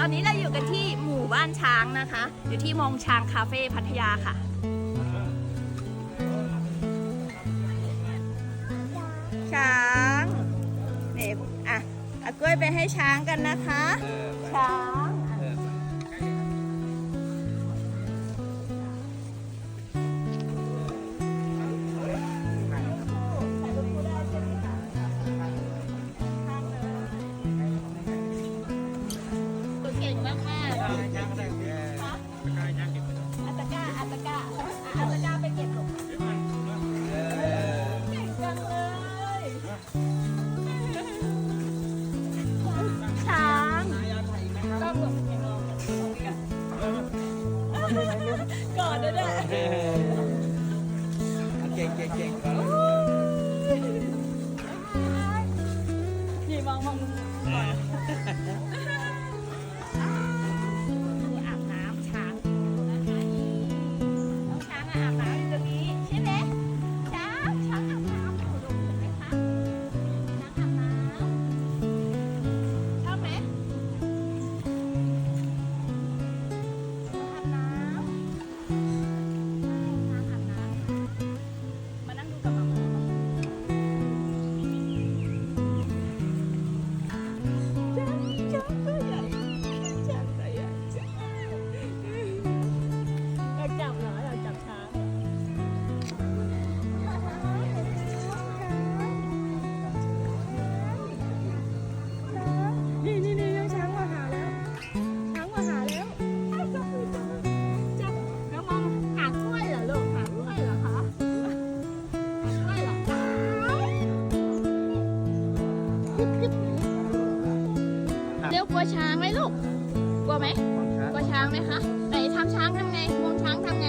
ตอนนี้เราอยู่กันที่หมู่บ้านช้างนะคะ อยู่ที่มองช้างคาเฟ่พัทยาค่ะ ช้างเด็บอะเอากล้วยไปให้ช้างกันนะคะ ช้างาอะอัตตะกร้าไปเก็บลูกเก่งจังเลยช้างกอดด้วยเก่งเก่งเก่งนี่มองมองก่อน เร็วกลัวช้างไหมลูก กลัวไหม กลัวช้างไหมคะ ไหนทำช้างทำไงมองช้างทำไง